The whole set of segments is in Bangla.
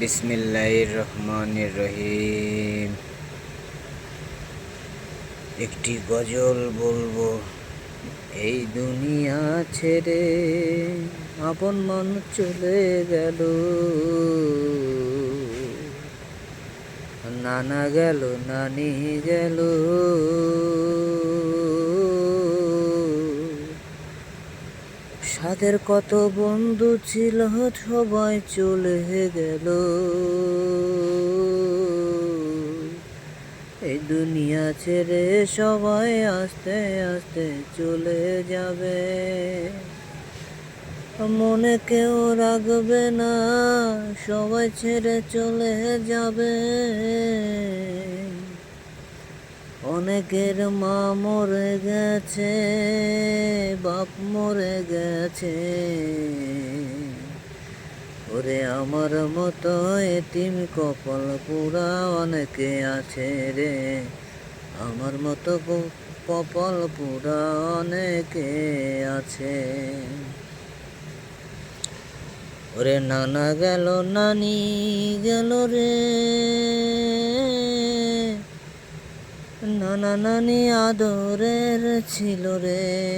বিসমিল্লাহির রহমানির রহিম একটি গজল বলব, এই দুনিয়া ছেড়ে আপন মন চলে গেল। নানা গেল, নানি গেল। সাদের কত বন্ধু ছিল, সবাই চলে গেল। এই দুনিয়া ছেড়ে সবাই আস্তে আস্তে চলে যাবে। মনে কেউ রাখবে না, সবাই ছেড়ে চলে যাবে। অনেকের মা মরে গেছে বাপ মরে গেছে। ওরে আমার মতো এতিম কপাল পুরা অনেকে আছে রে। আমার মতো কপাল পুরা অনেকে আছে। ওরে নানা গেল, নানি গেল রে। নানা নানি আদরের ছিল রে।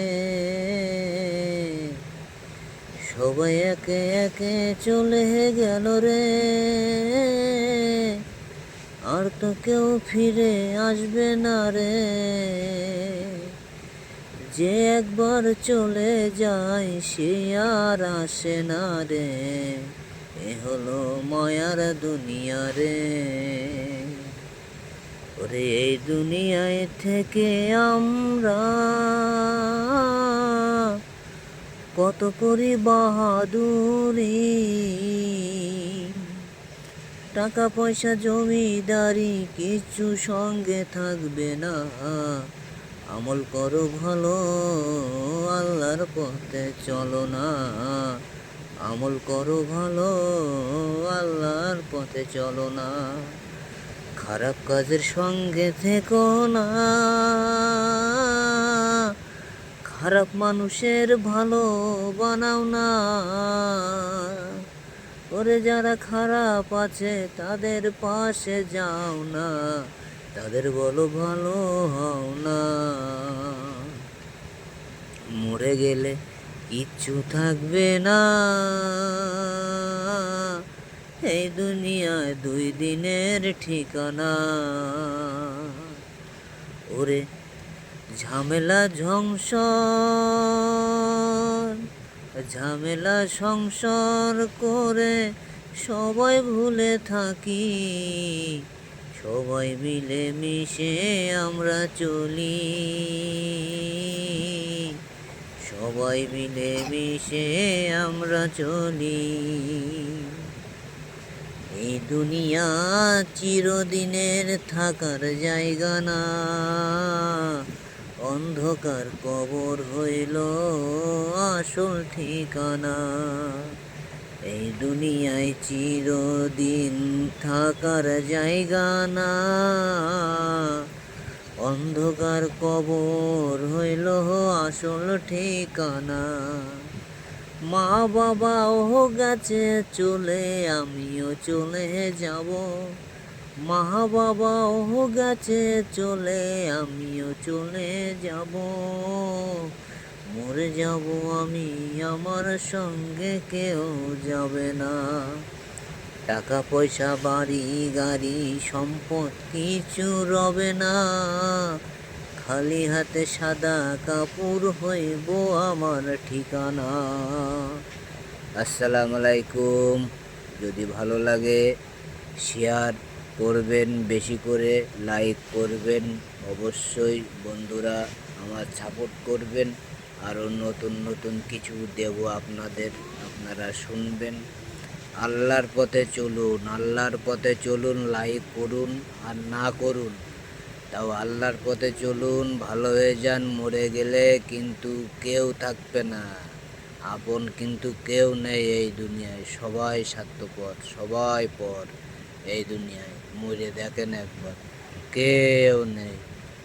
সবাই একে একে চলে গেল রে। আর তো কেউ ফিরে আসবে না রে। যে একবার চলে যায় সে আর আসে না রে। এ হলো মায়ার দুনিয়া রে। ওরে এই দুনিয়ায় থেকে আমরা কত করি বাহাদুরি? টাকা, পয়সা, জমিদারি কিছু সঙ্গে থাকবে না। আমল করো ভালো, আল্লাহর পথে চলো না। আমল করো ভালো, আল্লাহর পথে চলো না। খারাপ কাজের সঙ্গে থেকো না। খারাপ মানুষের ভালো বানাও না। ওরে যারা খারাপ আছে, তাদের পাশে যাও না। তাদের বলো ভালো হও না। মরে গেলে কিচ্ছু থাকবে না। এই দুনিয়ায় দুই দিনের ঠিকানা। ওরে ঝামেলা ঝংসর ঝামেলা সংসার করে সবাই ভুলে থাকি। সবাই মিলে মিশে আমরা চলি। সবাই মিলে মিশে আমরা চলি। এই দুনিয়া চিরদিনের থাকার জায়গা না। অন্ধকার কবর হইল আসল ঠিকানা। এই দুনিয়ায় চিরদিন থাকার জায়গা না। অন্ধকার কবর হইল আসল ঠিকানা। মা বাবা ও গেছে, চলে আমিও চলে যাব। মা বাবা ও গেছে, চলে আমিও চলে যাব। মরে যাব আমি, আমার সঙ্গে কেউ যাবে না। টাকা পয়সা, বাড়ি, গাড়ি, সম্পদ, কিছু রবে না। খালি হাতে সাদা কাপড় হইব আমার ঠিকানা। আসসালামু আলাইকুম। যদি ভালো লাগে শেয়ার করবেন, বেশি করে লাইক করবেন। অবশ্যই বন্ধুরা আমার সাপোর্ট করবেন। আরও নতুন নতুন কিছু দেব আপনাদের, আপনারা শুনবেন। আল্লাহর পথে চলুন, আল্লাহর পথে চলুন লাইক করুন আর না করুন। তাও আল্লাহর পথে চলুন, ভালো হয়ে যান, মরে গেলে কিন্তু কেউ থাকবে না। আপন কিন্তু কেউ নেই এই দুনিয়ায়। সবাই স্বার্থপর, সবাই পর এই দুনিয়ায়। মরে দেখেন একবার, কেউ নেই।